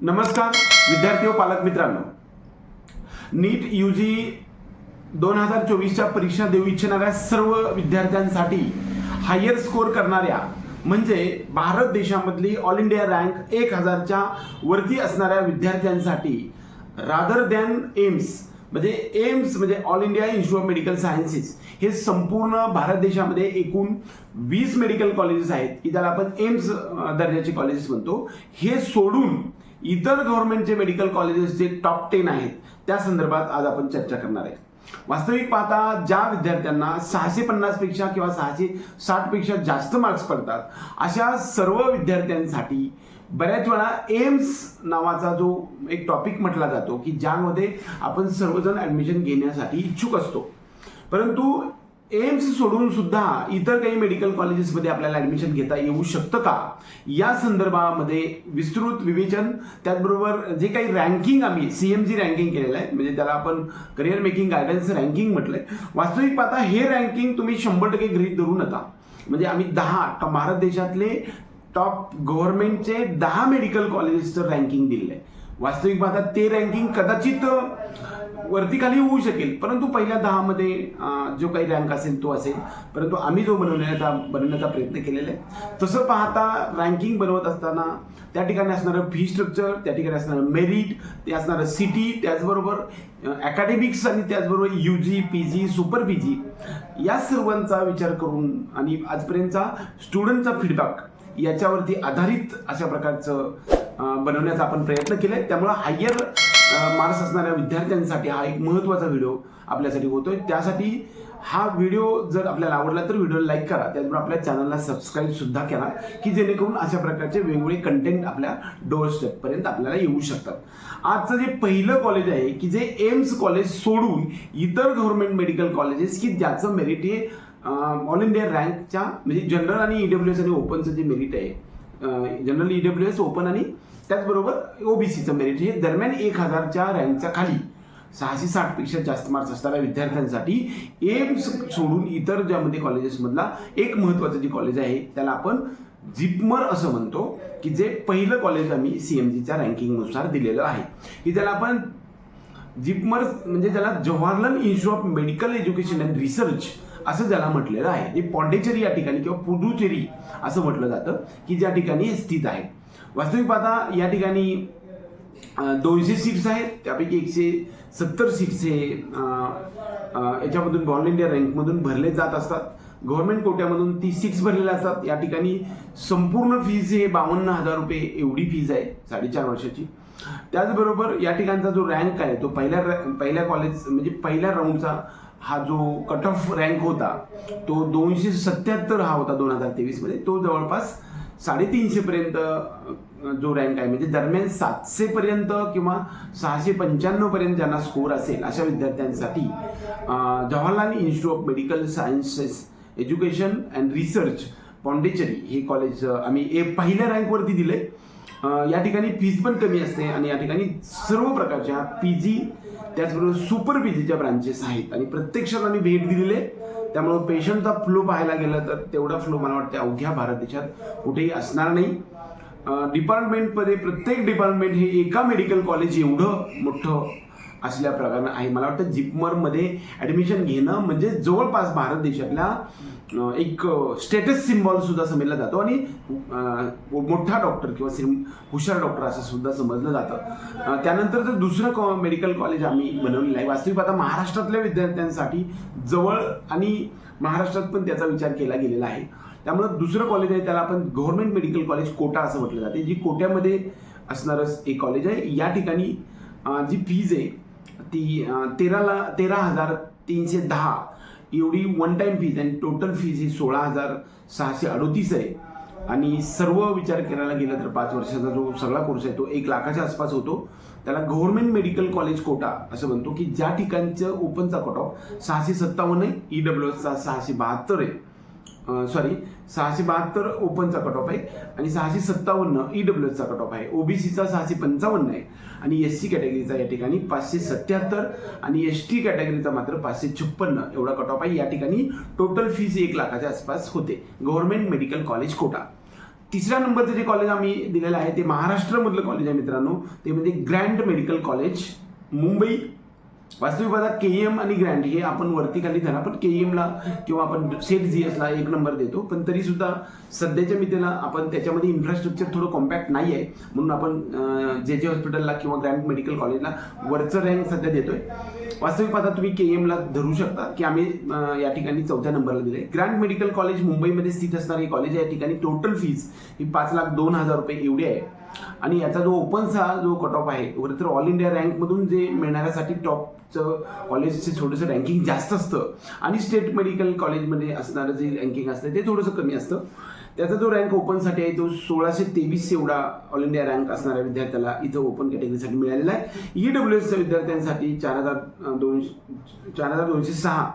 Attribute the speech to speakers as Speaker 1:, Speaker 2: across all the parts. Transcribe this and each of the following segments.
Speaker 1: नमस्कार विद्यार्थी व पालक मित्रांनो. नीट यू जी दोन हजार चोवीसच्या परीक्षा देऊ इच्छिणाऱ्या सर्व विद्यार्थ्यांसाठी हायर स्कोर करणाऱ्या म्हणजे भारत देशामधली ऑल इंडिया रँक एक हजारच्या वरती असणाऱ्या विद्यार्थ्यांसाठी रादर दॅन एम्स म्हणजे एम्स म्हणजे all India institute of medical sciences हे संपूर्ण भारत देशामध्ये एकूण वीस मेडिकल कॉलेजेस आहेत की ज्याला आपण एम्स दर्जाचे कॉलेजेस म्हणतो हे सोडून इतर गव्हर्नमेंटचे मेडिकल कॉलेजेस जे टॉप टेन आहेत त्या संदर्भात आज आपण चर्चा करणार आहे. वास्तविक पाहता ज्या विद्यार्थ्यांना सहाशे पन्नासपेक्षा किंवा सहाशे साठपेक्षा जास्त मार्क्स पडतात अशा सर्व विद्यार्थ्यांसाठी बऱ्याच वेळा एम्स नावाचा जो एक टॉपिक म्हटला जातो की ज्यामध्ये आपण सर्वजण ऍडमिशन घेण्यासाठी इच्छुक असतो. परंतु एम्स सोडून सुद्धा इतर काही मेडिकल कॉलेजेसमध्ये आपल्याला ऍडमिशन घेता येऊ शकतं का? या संदर्भामध्ये विस्तृत विवेचन त्याचबरोबर जे काही रँकिंग आम्ही सी एम जी रँकिंग केलेलं आहे म्हणजे त्याला आपण करिअर मेकिंग गायडन्स रँकिंग म्हटलंय. वास्तविक पाहता हे रँकिंग तुम्ही शंभर टक्के गृहीत धरू नका. म्हणजे आम्ही दहा भारत देशातले टॉप गव्हर्नमेंटचे दहा मेडिकल कॉलेजेसचं रँकिंग दिलेलं आहे वास्तविक पाहता ते रँकिंग कदाचित वरती खाली होऊ शकेल. परंतु पहिल्या दहामध्ये जो काही रँक असेल तो असेल. परंतु आम्ही जो बनवण्याचा बनवण्याचा प्रयत्न केलेला आहे तसं पाहता रँकिंग बनवत असताना त्या ठिकाणी असणारं फी स्ट्रक्चर त्या ठिकाणी असणारं मेरिट ते असणारं सिटी त्याचबरोबर अकॅडमिक्स आणि त्याचबरोबर U G P G super P G या सर्वांचा विचार करून आणि आजपर्यंतचा स्टुडंटचा फीडबॅक याच्यावरती आधारित अशा प्रकारचं बनवण्याचा आपण प्रयत्न केला आहे त्यामुळं हायर मार्क्स असणाऱ्या विद्यार्थ्यांसाठी हा एक महत्त्वाचा व्हिडिओ आपल्यासाठी होतोय. त्यासाठी हा व्हिडिओ जर आपल्याला आवडला तर व्हिडिओ लाईक करा. त्याचबरोबर आपल्या चॅनलला सबस्क्राईब सुद्धा करा की जेणेकरून अशा प्रकारचे वेगवेगळे कंटेंट आपल्या डोअर स्टेपपर्यंत आपल्याला येऊ शकतात. आजचं जे पहिलं कॉलेज आहे की जे एम्स कॉलेज सोडून इतर गव्हर्नमेंट मेडिकल कॉलेजेस की ज्याचं मेरिट हे ऑल इंडिया रँकच्या म्हणजे जनरल आणि ईडब्ल्यू एस आणि ओपनचं जे मेरिट आहे जनरल ईडब्ल्यू एस ओपन आणि त्याचबरोबर ओबीसीचं मेरिट हे दरम्यान एक हजारच्या रँकच्या खाली. सहाशे साठपेक्षा जास्त मार्क्स असणाऱ्या विद्यार्थ्यांसाठी एम्स सोडून इतर ज्यामध्ये कॉलेजेसमधला एक महत्त्वाचं जे कॉलेज आहे त्याला आपण जिपमर असं म्हणतो की जे पहिलं कॉलेज आम्ही सी एम जीच्या रँकिंगनुसार दिलेलं आहे. की त्याला आपण जिपमर म्हणजे ज्याला Jawaharlal institute of medical education and research असं ज्याला म्हटलेलं आहे जे पॉंडेचेरी या ठिकाणी किंवा पुडुचेरी असं म्हटलं जातं की ज्या ठिकाणी हे स्थित आहे. वास्तविक पाहता या ठिकाणी दोनशे सीट्स आहेत. त्यापैकी एकशे सत्तर सीट्स हे याच्यामधून ऑल इंडिया रँकमधून भरले जात असतात. गव्हर्नमेंट कोट्यामधून ती सीट्स भरलेल्या असतात. या ठिकाणी संपूर्ण फीज हे बावन्न हजार रुपये एवढी फीज आहे साडेचार वर्षाची. त्याचबरोबर या ठिकाणचा जो रँक आहे तो पहिल्या रॅ- पहिल्या कॉलेज म्हणजे पहिल्या राऊंडचा हा जो कट ऑफ रँक होता तो दोनशे सत्याहत्तर हा होता दोन हजार तेवीसमध्ये. तो जवळपास साडेतीनशे पर्यंत जो रँक आहे. म्हणजे दरम्यान सातशे पर्यंत किंवा सहाशे पंच्याण्णव पर्यंत ज्यांना स्कोर असेल अशा विद्यार्थ्यांसाठी Jawaharlal institute of medical sciences education and research Pondicherry हे कॉलेज आम्ही ए पहिल्या रँकवरती दिले या ठिकाणी फीज पण कमी असते आणि या ठिकाणी सर्व प्रकारच्या पी जी त्याचबरोबर सुपर पी जीच्या ब्रांचेस आहेत. आणि प्रत्यक्षात आम्ही भेट दिलेली आहे. त्यामुळं पेशंटचा फ्लो पाहायला गेलं तर तेवढा फ्लो मला वाटतं अवघ्या भारत देशात कुठेही असणार नाही. डिपार्टमेंटमध्ये प्रत्येक डिपार्टमेंट हे एका मेडिकल कॉलेज एवढं मोठं असल्या प्रकारनं आहे. मला वाटतं जिपमरमध्ये ॲडमिशन घेणं म्हणजे जवळपास भारत देशातल्या एक स्टेटस सिम्बॉल सुद्धा समजला जातो आणि मोठा डॉक्टर किंवा सिम हुशार डॉक्टर असं सुद्धा समजलं जातं. त्यानंतर जर दुसरं कॉ मेडिकल कॉलेज आम्ही बनवलेलं आहे. वास्तविक आता महाराष्ट्रातल्या विद्यार्थ्यांसाठी जवळ आणि महाराष्ट्रात पण त्याचा विचार केला गेलेला आहे. त्यामुळं दुसरं कॉलेज आहे त्याला आपण गव्हर्नमेंट मेडिकल कॉलेज कोटा असं म्हटलं जाते जी कोट्यामध्ये असणारं एक कॉलेज आहे. या ठिकाणी जी फीज आहे ती तेराला तेरा हजार तीनशे दहा एवढी वन टाईम फीज आणि टोटल फीज ही सोळा हजार सहाशे अडोतीस आहे. आणि सर्व विचार करायला गेला तर पाच वर्षाचा जो सगळा कोर्स आहे तो एक लाखाच्या आसपास होतो. त्याला गव्हर्नमेंट मेडिकल कॉलेज कोटा असं म्हणतो की ज्या ठिकाणचं ओपनचा कट ऑफ सहाशे सत्तावन्न आहे ई डब्ल्यू एसचा सहाशे बहात्तर आहे. सॉरी सहाशे बहात्तर ओपनचा कट ऑफ आहे आणि सहाशे सत्तावन्न ई डब्ल्यू एसचा कट ऑफ आहे ओबीसीचा सहाशे पंचावन्न आहे. आणि एस सी कॅटेगरीचा या ठिकाणी पाचशे सत्याहत्तर आणि एस टी कॅटेगरीचा मात्र पाचशे छप्पन्न एवढा कट ऑफ आहे. या ठिकाणी टोटल फीज एक लाखाच्या आसपास होते. Government medical college quota. तिसऱ्या नंबरचं जे कॉलेज आम्ही दिलेलं आहे ते महाराष्ट्रामधलं कॉलेज आहे मित्रांनो. ते म्हणजे ग्रँड मेडिकल कॉलेज मुंबई वास्तविक पाहता के एम आणि ग्रँड हे आपण वरती खाली धरा पण के एमला किंवा आपण सेट जी एसला एक नंबर देतो. पण तरी सुद्धा सध्याच्या मितीला आपण त्याच्यामध्ये इन्फ्रास्ट्रक्चर थोडं कॉम्पॅक्ट नाही आहे म्हणून आपण जे जे हॉस्पिटलला किंवा ग्रँड मेडिकल कॉलेजला वरचं रँक सध्या देतोय. वास्तविक पाहता तुम्ही के एमला धरू शकता की आम्ही या ठिकाणी चौथ्या नंबरला दिले ग्रँड मेडिकल कॉलेज मुंबईमध्ये स्थित असणारे कॉलेज आहे या ठिकाणी टोटल फीज ही पाच लाख दोन हजार रुपये एवढी आहे. आणि याचा जो ओपनचा जो कट ऑफ आहे खरं तर ऑल इंडिया रँकमधून जे मिळणाऱ्यासाठी टॉपचं कॉलेजचे थोडंसं रँकिंग जास्त असतं. आणि स्टेट मेडिकल कॉलेजमध्ये असणारं जे रँकिंग असतं ते थोडंसं कमी असतं. त्याचा जो रँक ओपनसाठी आहे तो सोळाशे तेवीस एवढा ऑल इंडिया रँक असणाऱ्या विद्यार्थ्याला इथं ओपन कॅटेगरीसाठी मिळालेला आहे. ई डब्ल्यू एसच्या विद्यार्थ्यांसाठी चार हजार दोनशे चार हजार दोनशे सहा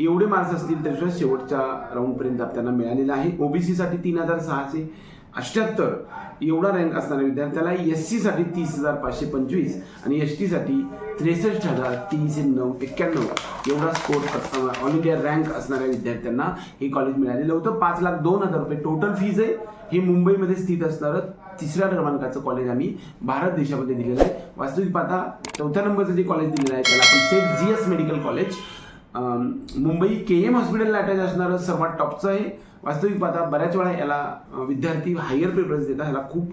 Speaker 1: एवढे मार्क्स असतील त्याशिवाय शेवटच्या राऊंडपर्यंत त्यांना मिळालेला आहे. ओबीसीसाठी तीन हजार सहाशे अठ्याहत्तर एवढा रँक असणाऱ्या विद्यार्थ्याला एससाठी तीस हजार पाचशे पंचवीस आणि एस टीसाठी त्रेसष्ट हजार तीनशे नऊ एक्क्याण्णव एवढा स्कोर ऑल इंडिया रँक असणाऱ्या विद्यार्थ्यांना हे कॉलेज मिळालेलं होतं. पाच लाख दोन हजार रुपये टोटल फीज आहे. हे मुंबईमध्ये स्थित असणारं तिसऱ्या क्रमांकाचं कॉलेज आम्ही भारत देशामध्ये दिलेलं आहे. वास्तविक पाहता चौथ्या नंबरचं जे कॉलेज दिलेलं आहे त्याला आपण Seth G S medical college Mumbai K M हॉस्पिटलला अटॅच असणारं सर्वात टॉपचं आहे. वास्तविक पाहता बऱ्याच वेळा याला विद्यार्थी हायर पेपर्स देतात. ह्याला खूप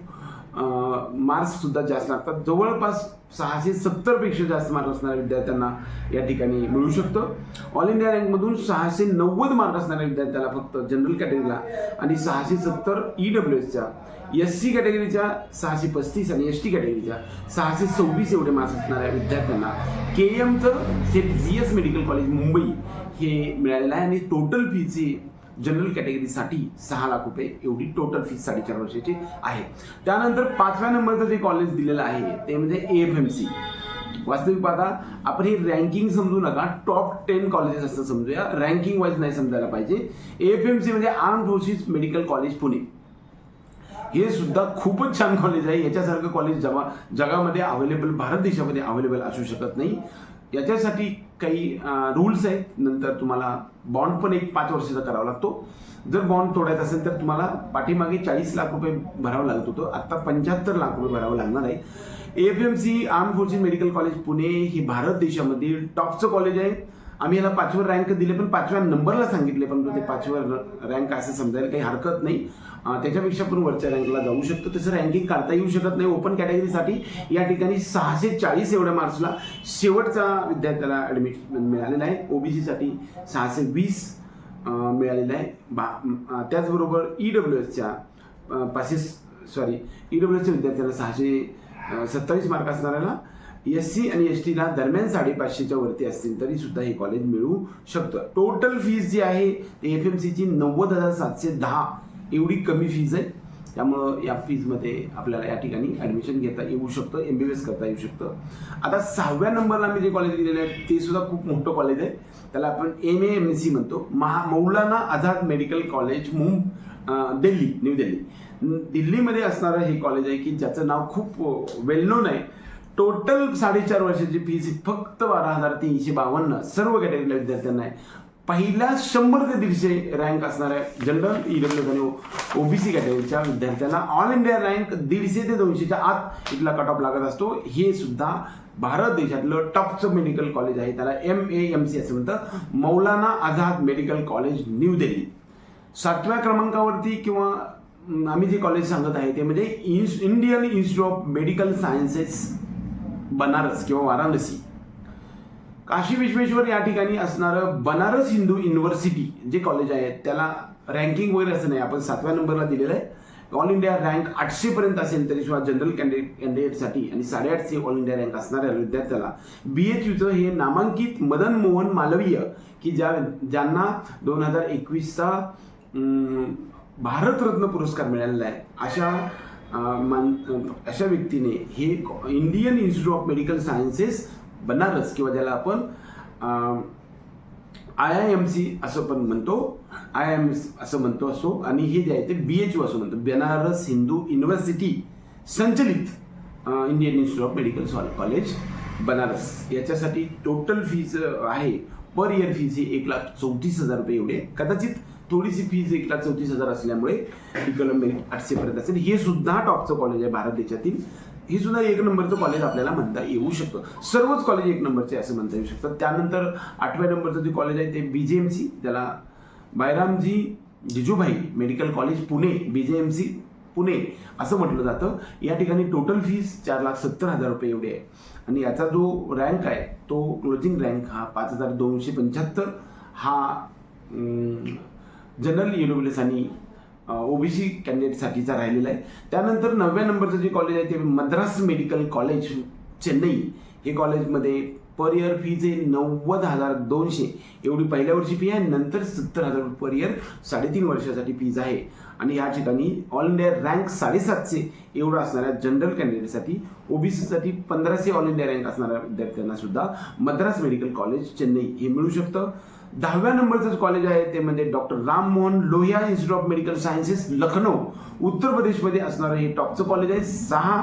Speaker 1: मार्क्ससुद्धा जास्त लागतात. जवळपास सहाशे सत्तरपेक्षा जास्त मार्क असणाऱ्या विद्यार्थ्यांना या ठिकाणी मिळू शकतं. ऑल इंडिया रँकमधून सहाशे नव्वद मार्क असणाऱ्या विद्यार्थ्याला फक्त जनरल कॅटेगरीला आणि सहाशे सत्तर ई डब्ल्यू एसच्या एस सी कॅटेगरीच्या सहाशे पस्तीस आणि एस टी कॅटेगरीच्या सहाशे सव्वीस एवढे मार्क्स असणाऱ्या विद्यार्थ्यांना K एमचं Seth G S medical college Mumbai हे मिळालेलं आहे आणि टोटल फीची जनरल कॅटेगरीसाठी सहा लाख रुपये एवढी टोटल फीज साडेचार वर्षाची आहे. त्यानंतर पाचव्या नंबरचं जे कॉलेज दिलेलं आहे ते म्हणजे ए एफ एम सी वास्तविक पाहता आपण हे रँकिंग समजू नका. टॉप टेन कॉलेजेस असं समजूया. रँकिंग वाईज नाही समजायला पाहिजे. ए एफ एम सी म्हणजे armed forces medical college Pune. हे सुद्धा खूपच छान कॉलेज आहे. याच्यासारखं कॉलेज जगा जगामध्ये अवेलेबल भारत देशामध्ये अवेलेबल असू शकत नाही. याच्यासाठी काही रूल्स आहेत. नंतर तुम्हाला बॉन्ड पण एक पाच वर्षाचा करावा लागतो. जर बॉन्ड तोडायचा असेल तर तुम्हाला पाठीमागे चाळीस लाख रुपये भरावं लागत होतं. आत्ता पंच्याहत्तर लाख रुपये भरावं लागणार आहे. F M C armed forces medical college Pune ही भारत देशामधील टॉपचं कॉलेज आहे. आम्ही याला पाचवर रँक दिले पण पाचव्या नंबरला सांगितले पण ते पाचव्या रँक असं समजायला काही हरकत नाही. त्याच्यापेक्षा पण वरच्या रँकला जाऊ शकतो. तसं रँकिंग काढता येऊ शकत नाही. ओपन कॅटेगरीसाठी या ठिकाणी सहाशे चाळीस एवढ्या मार्क्सला शेवटचा विद्यार्थ्याला ॲडमिशन मिळालेला आहे. ओबीसीसाठी सहाशे वीस मिळालेला आहे. बा त्याचबरोबर ई डब्ल्यू एसच्या पाचशे सॉरी ई डब्ल्यू एसच्या विद्यार्थ्याला सहाशे सत्तावीस मार्क असणाऱ्याला एस सी आणि एस टीला दरम्यान साडेपाचशेच्या वरती असतील तरी सुद्धा हे कॉलेज मिळू शकतं. टोटल फीज जी आहे ती एफ एम सीची नव्वद हजार सातशे दहा एवढी कमी फीज आहे. त्यामुळं या फीजमध्ये आपल्याला या ठिकाणी ॲडमिशन घेता येऊ शकतं एम बी बी एस करता येऊ शकतं. आता सहाव्या नंबरला मी जे कॉलेज दिलेलं आहे ते सुद्धा खूप मोठं कॉलेज आहे. त्याला आपण एम ए एम सी म्हणतो. महा मौलाना आझाद मेडिकल कॉलेज मुं दिल्ली न्यू दिल्ली. दिल्लीमध्ये असणारं हे कॉलेज आहे की ज्याचं नाव खूप वेल नोन आहे. टोटल साडेचार वर्षाची फीस फक्त बारा हजार तीनशे बावन्न. सर्व कॅटेगरीला विद्यार्थ्यांना आहे. पहिल्या शंभर ते दीडशे रँक असणाऱ्या जनरल इडब्ल्यू आणि ओबीसी कॅटेगरीच्या विद्यार्थ्यांना. ऑल इंडिया रँक दीडशे ते दोनशेच्या आत इथला कट ऑफ लागत असतो. हे सुद्धा भारत देशातलं टॉपचं मेडिकल कॉलेज आहे. त्याला एम ए एम सी असं म्हणतं Maulana Azad medical college new Delhi सातव्या क्रमांकावरती किंवा आम्ही जे कॉलेज सांगत आहे ते म्हणजे Indian institute of medical sciences Banaras किंवा वाराणसी. काशी विश्वेश्वर या ठिकाणी असणारं बनारस हिंदू युनिव्हर्सिटी जे कॉलेज आहे त्याला रँकिंग वगैरे असं नाही आपण सातव्या नंबरला दिलेलं आहे. ऑल इंडिया रँक आठशे पर्यंत असेल तरी सुद्धा जनरल कॅन्डिडेट कॅन्डिडेटसाठी आणि साडेआठशे ऑल इंडिया रँक असणाऱ्या विद्यार्थ्याला बी एच यूचं हे नामांकित मदन मोहन मालवीय की ज्या ज्यांना दोन हजार एकवीसचा भारतरत्न पुरस्कार मिळालेला आहे. अशा मान अशा व्यक्तीने हे Indian institute of medical sciences Banaras किंवा ज्याला आपण आय आय एम सी असं पण म्हणतो आय एम असं म्हणतो असो आणि हे जे आहे ते बी एच यू असं म्हणतो. बनारस हिंदू युनिव्हर्सिटी संचलित Indian institute of medical college Banaras. याच्यासाठी टोटल फीज आहे. पर इयर फीज ही एक लाख चौतीस हजार रुपये एवढे. कदाचित थोडीशी फीज एक लाख चौतीस हजार असल्यामुळे इकॉनॉमी मेरिट आठशेपर्यंत असेल. हे सुद्धा टॉपचं कॉलेज आहे भारत देशातील. हे सुद्धा एक नंबरचं कॉलेज आपल्याला म्हणता येऊ शकतं. सर्वच कॉलेज एक नंबरचे असं म्हणता येऊ शकतं. त्यानंतर आठव्या नंबरचं जे कॉलेज आहे ते बी जे एम सी त्याला Byramjee Jeejeebhoy medical college Pune B J M C Pune असं म्हटलं जातं. या ठिकाणी टोटल फीस चार लाख सत्तर हजार रुपये एवढी आहे. आणि याचा जो रँक आहे तो क्लोजिंग रँक हा पाच हजार दोनशे पंच्याहत्तर. हा जनरल इलेव्हन्स आणि ओबीसी कॅन्डिडेटसाठीचा राहिलेला आहे. त्यानंतर नवव्या नंबरचं जे कॉलेज आहे ते मद्रास मेडिकल कॉलेज चेन्नई. हे कॉलेजमध्ये पर इयर फीज आहे नव्वद हजार दोनशे. एवढी पहिल्या वर्षी फी आहे नंतर सत्तर हजार पर इयर साडेतीन वर्षासाठी फीज आहे. आणि या ठिकाणी ऑल इंडिया रँक साडेसातशे एवढं असणाऱ्या जनरल कॅन्डिडेटसाठी ओबीसीसाठी पंधराशे ऑल इंडिया रँक असणाऱ्या विद्यार्थ्यांना सुद्धा मद्रास मेडिकल कॉलेज चेन्नई हे मिळू शकतं. दहाव्या नंबरचं कॉलेज आहे ते म्हणजे doctor Ram Mohan Lohia institute of medical sciences Lucknow. उत्तर प्रदेशमध्ये असणारं हे टॉपचं कॉलेज आहे. सहा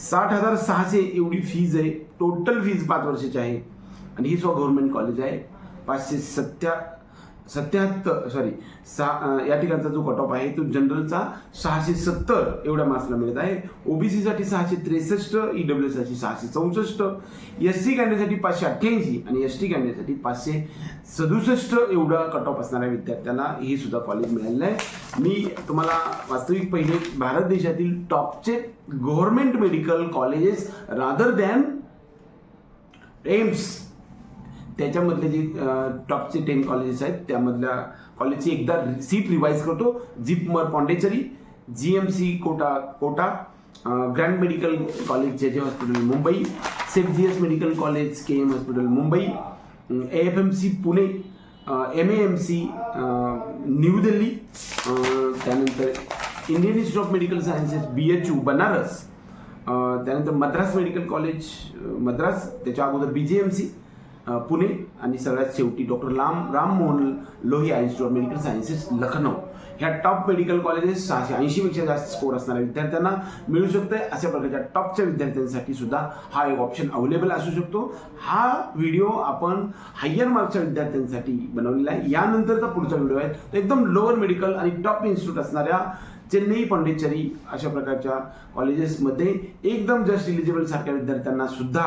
Speaker 1: साठ हजार सहाशे एवढी फीज आहे. टोटल फीज पाच वर्षाची आहे. आणि ही स्व गव्हर्नमेंट कॉलेज आहे. पाचशे सत्या सत्याहत्तर सॉरी सहा या ठिकाणचा जो कट ऑफ आहे तो जनरलचा सहाशे सत्तर एवढ्या मार्क्सला मिळत आहे. ओबीसीसाठी सहाशे त्रेसष्ट ई डब्ल्यू साठी सहाशे चौसष्ट एस सी कॅन्डिडेटसाठी पाचशे अठ्ठ्याऐंशी आणि एस टी कॅन्डिडेटसाठी पाचशे सदुसष्ट एवढा कट ऑफ असणाऱ्या विद्यार्थ्यांना हे सुद्धा कॉलेज मिळालेलं आहे. मी तुम्हाला वास्तविक पहिले भारत देशातील टॉपचे government medical colleges rather than AIIMS. त्याच्यामधले जे टॉपचे टेन कॉलेजेस आहेत त्यामधल्या कॉलेजची एकदा सीट रिवाईज करतो. JIPMER Pondicherry G M C quota quota grand medical college J J hospital Mumbai Seth G S medical college K M hospital Mumbai A F M C Pune M A M C new Delhi त्यानंतर Indian institute of medical sciences B H U Banaras त्यानंतर Madras medical college Madras त्याच्या अगोदर बी J M C Pune आणि सगळ्यात शेवटी doctor Ram Ram Mohan Lohia institute of medical sciences Lucknow. ह्या top medical colleges सहाशे ऐंशीपेक्षा जास्त स्कोर असणाऱ्या विद्यार्थ्यांना मिळू शकतं अशा प्रकारच्या टॉपच्या विद्यार्थ्यांसाठी सुद्धा हा एक ऑप्शन अवेलेबल असू शकतो. हा व्हिडिओ आपण हायर मार्कच्या विद्यार्थ्यांसाठी बनवलेला आहे. यानंतरचा पुढचा व्हिडिओ आहे तो एकदम लोअर मेडिकल आणि टॉप इन्स्टिट्यूट असणाऱ्या चेन्नई पॉंडिचेरी अशा प्रकारच्या कॉलेजेसमध्ये एकदम जस्ट इलिजिबल सारख्या विद्यार्थ्यांना सुद्धा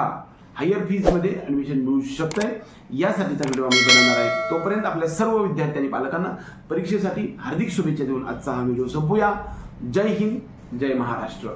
Speaker 1: हायर फीजमध्ये ॲडमिशन मिळू शकतंय. यासाठीचा व्हिडिओ आम्ही बनवणार आहे. तोपर्यंत आपल्या सर्व विद्यार्थी आणि पालकांना परीक्षेसाठी हार्दिक शुभेच्छा देऊन आजचा हा व्हिडिओ संपूया. जय हिंद जय महाराष्ट्र.